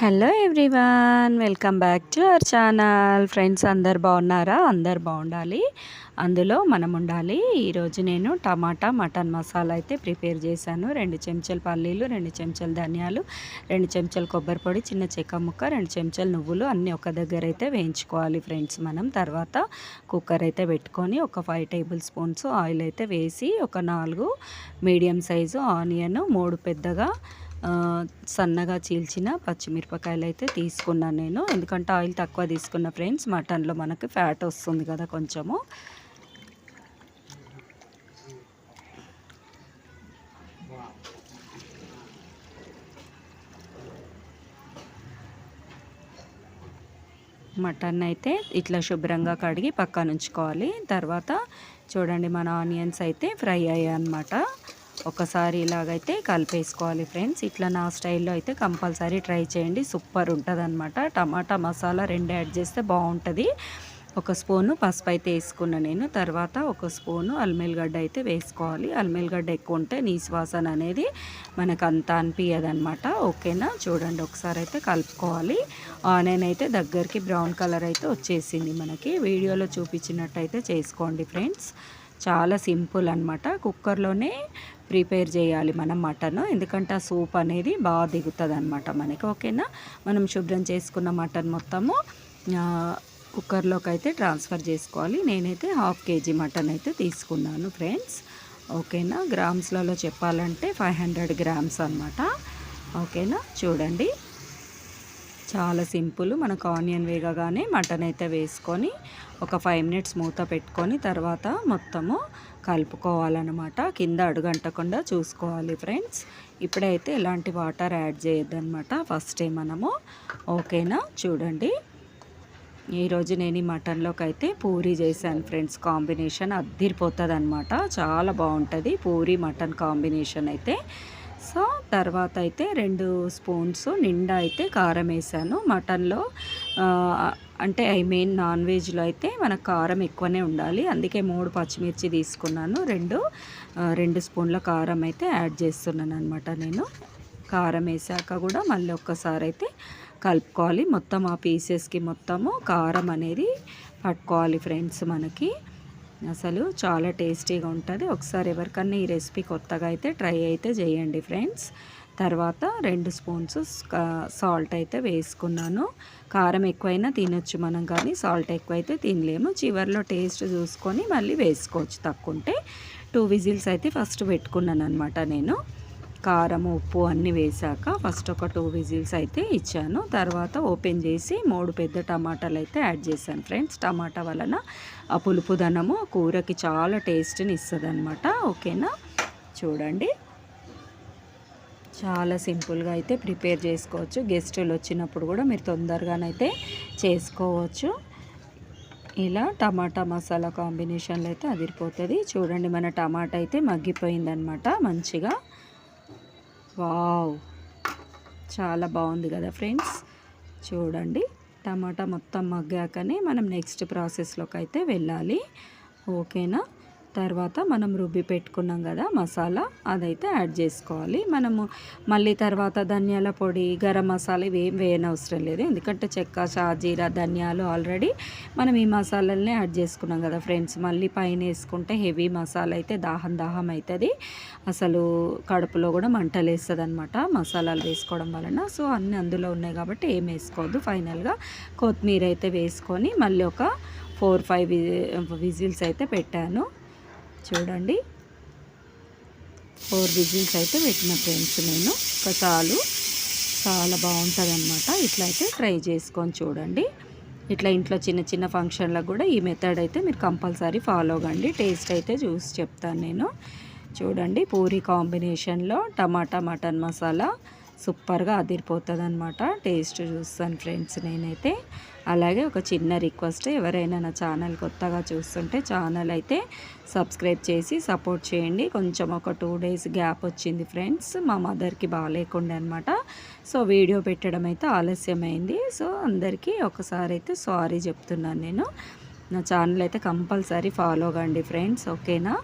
Hello everyone welcome back to our channel. Friends అందరు బాగున్నారా? అందరు బాగుండాలి. అందులో మనం ఉండాలి. ఈరోజు నేను టమాటా మటన్ మసాలా అయితే ప్రిపేర్ చేశాను. రెండు చెంచాలు పల్లీలు రెండు చెంచాలు ధనియాలు రెండు చెంచాలు కొబ్బరి పొడి చిన్న చెక్క ముక్క రెండు చెంచాలు నువ్వులు అన్నీ ఒక దగ్గర అయితే వేయించుకోవాలి ఫ్రెండ్స్ మనం. తర్వాత కుక్కర్ అయితే పెట్టుకొని ఒక ఫైవ్ టేబుల్ స్పూన్స్ ఆయిల్ అయితే వేసి ఒక నాలుగు మీడియం సైజు ఆనియన్ మూడు పెద్దగా సన్నగా చీల్చిన పచ్చిమిరపకాయలు అయితే తీసుకున్నాను నేను. ఎందుకంటే ఆయిల్ తక్కువ తీసుకున్న ఫ్రెండ్స్ మటన్లో మనకి ఫ్యాట్ వస్తుంది కదా కొంచెము. మటన్ అయితే ఇట్లా శుభ్రంగా కడిగి పక్కన ఉంచుకోవాలి. తర్వాత చూడండి మన ఆనియన్స్ అయితే ఫ్రై అయ్యాయి అన్నమాట ఒకసారి ఇలాగైతే కలిపేసుకోవాలి ఫ్రెండ్స్. ఇట్లా నా స్టైల్లో అయితే కంపల్సరీ ట్రై చేయండి. సూపర్ ఉంటుంది అనమాట టమాటా మసాలా రెండు యాడ్ చేస్తే బాగుంటుంది. ఒక స్పూను పసుపు అయితే వేసుకున్నా నేను. తర్వాత ఒక స్పూను అల్మేల్గడ్డ అయితే వేసుకోవాలి. అల్మేల్గడ్డ ఎక్కువ ఉంటే నీశ్వాసన వాసన అనేది మనకు అంత అనిపించదనమాట ఓకేనా? చూడండి ఒకసారి అయితే కలుపుకోవాలి. ఆనియన్ అయితే దగ్గరికి బ్రౌన్ కలర్ అయితే వచ్చేసింది మనకి. వీడియోలో చూపించినట్టయితే చేసుకోండి ఫ్రెండ్స్. చాలా సింపుల్ అనమాట కుక్కర్లోనే ప్రిపేర్ చేయాలి మనం మటన్. ఎందుకంటే ఆ సూప్ అనేది బాగా దిగుతుంది అనమాట మనకి. ఓకేనా? మనం శుభ్రం చేసుకున్న మటన్ మొత్తము కుక్కర్లోకి అయితే ట్రాన్స్ఫర్ చేసుకోవాలి. నేనైతే హాఫ్ కేజీ మటన్ అయితే తీసుకున్నాను ఫ్రెండ్స్. ఓకేనా? గ్రామ్స్లలో చెప్పాలంటే ఫైవ్ హండ్రెడ్ గ్రామ్స్ అనమాట ఓకేనా? చూడండి. చాలా సింపుల్. మనకు ఆనియన్ వేగగానే మటన్ అయితే వేసుకొని ఒక ఫైవ్ మినిట్స్ మూత పెట్టుకొని తర్వాత మొత్తము కలుపుకోవాలన్నమాట. కింద అడుగంటకుండా చూసుకోవాలి ఫ్రెండ్స్ ఇప్పుడైతే ఎలాంటి వాటర్ యాడ్ చేయొద్దనమాట ఫస్ట్ మనము ఓకేనా చూడండి. ఈరోజు నేను ఈ మటన్లోకి అయితే పూరి చేశాను ఫ్రెండ్స్ కాంబినేషన్ అద్దిరిపోతుంది అనమాట చాలా బాగుంటుంది పూరి మటన్ కాంబినేషన్ అయితే. సో తర్వాత అయితే రెండు స్పూన్స్ నిండా అయితే కారం వేసాను మటన్లో అంటే ఐ మీన్ నాన్ వెజ్లో అయితే మనకు కారం ఎక్కువనే ఉండాలి. అందుకే మూడు పచ్చిమిర్చి తీసుకున్నాను. రెండు రెండు స్పూన్ల కారం అయితే యాడ్ చేస్తున్నాను అనమాట నేను. కారం వేసాక కూడా మళ్ళీ ఒక్కసారి అయితే కలుపుకోవాలి. మొత్తం ఆ పీసెస్కి మొత్తము కారం అనేది పట్టుకోవాలి ఫ్రెండ్స్ మనకి. అసలు చాలా టేస్టీగా ఉంటుంది. ఒకసారి ఎవరికన్నా ఈ రెసిపీ కొత్తగా అయితే ట్రై అయితే చేయండి ఫ్రెండ్స్. తర్వాత రెండు స్పూన్స్ సాల్ట్ అయితే వేసుకున్నాను. కారం ఎక్కువైనా తినొచ్చు మనం కానీ సాల్ట్ ఎక్కువైతే తినలేము. చివరిలో టేస్ట్ చూసుకొని మళ్ళీ వేసుకోవచ్చు. తక్కువ ఉంటే టూ విజిల్స్ అయితే ఫస్ట్ పెట్టుకున్నాను అనమాట నేను. కారం ఉప్పు అన్నీ వేసాక ఫస్ట్ ఒక టూ విజిల్స్ అయితే ఇచ్చాను. తర్వాత ఓపెన్ చేసి మూడు పెద్ద టమాటాలు అయితే యాడ్ చేశాను ఫ్రెండ్స్. టమాటా వలన ఆ పులుపుదనము కూరకి చాలా టేస్ట్ని ఇస్తుంది అనమాట ఓకేనా? చూడండి. చాలా సింపుల్గా అయితే ప్రిపేర్ చేసుకోవచ్చు. గెస్టులు వచ్చినప్పుడు కూడా మీరు తొందరగానైతే చేసుకోవచ్చు. ఇలా టమాటా మసాలా కాంబినేషన్లో అయితే అదిరిపోతుంది. చూడండి మన టమాటా అయితే మగ్గిపోయిందనమాట మంచిగా. వావ్! చాలా బాగుంది కదా ఫ్రెండ్స్? చూడండి టమాటా మొత్తం మగ్గాకనే మనం నెక్స్ట్ ప్రాసెస్లోకి అయితే వెళ్ళాలి. ఓకేనా? తర్వాత మనం రుబ్బి పెట్టుకున్నాం కదా మసాలా అదైతే యాడ్ చేసుకోవాలి. మనము మళ్ళీ తర్వాత ధనియాల పొడి గరం మసాలా ఇవేం వేయనవసరం లేదు. ఎందుకంటే చెక్క షాజీరా ధనియాలు ఆల్రెడీ మనం ఈ మసాలాలనే యాడ్ చేసుకున్నాం కదా ఫ్రెండ్స్. మళ్ళీ పైన వేసుకుంటే హెవీ మసాలా అయితే దాహం దాహం అవుతుంది అసలు కడుపులో కూడా మంటలు వేస్తుంది అనమాట మసాలాలు వేసుకోవడం వలన. సో అన్నీ అందులో ఉన్నాయి కాబట్టి ఏం వేసుకోవద్దు. ఫైనల్గా కొత్తిమీర అయితే వేసుకొని మళ్ళీ ఒక ఫోర్ ఫైవ్ విజిల్స్ అయితే పెట్టాను. చూడండి. ఫోర్ విజిల్స్ అయితే పెట్టిన ఫ్రెండ్స్ నేను. ఒక చాలు. చాలా బాగుంటుంది అనమాట ఇట్లా అయితే ట్రై చేసుకొని చూడండి. ఇట్లా ఇంట్లో చిన్న చిన్న ఫంక్షన్లకు కూడా ఈ మెథడ్ అయితే మీరు కంపల్సరీ ఫాలో కండి. టేస్ట్ అయితే చూసి చెప్తాను నేను. చూడండి పూరి కాంబినేషన్లో టమాటా మటన్ మసాలా సూపర్గా అదిరిపోతుంది అనమాట టేస్ట్ చూస్తాను ఫ్రెండ్స్ నేనైతే. అలాగే ఒక చిన్న రిక్వెస్ట్ ఎవరైనా నా ఛానల్ కొత్తగా చూస్తుంటే ఛానల్ అయితే సబ్స్క్రైబ్ చేసి సపోర్ట్ చేయండి. కొంచెం ఒక టూ డేస్ గ్యాప్ వచ్చింది ఫ్రెండ్స్ మా మదర్కి బాగాలేకుండా అనమాట సో వీడియో పెట్టడం అయితే ఆలస్యమైంది. సో అందరికీ ఒకసారి అయితే సారీ చెప్తున్నాను నేను. నా ఛానల్ అయితే కంపల్సరీ ఫాలో కండి ఫ్రెండ్స్ ఓకేనా?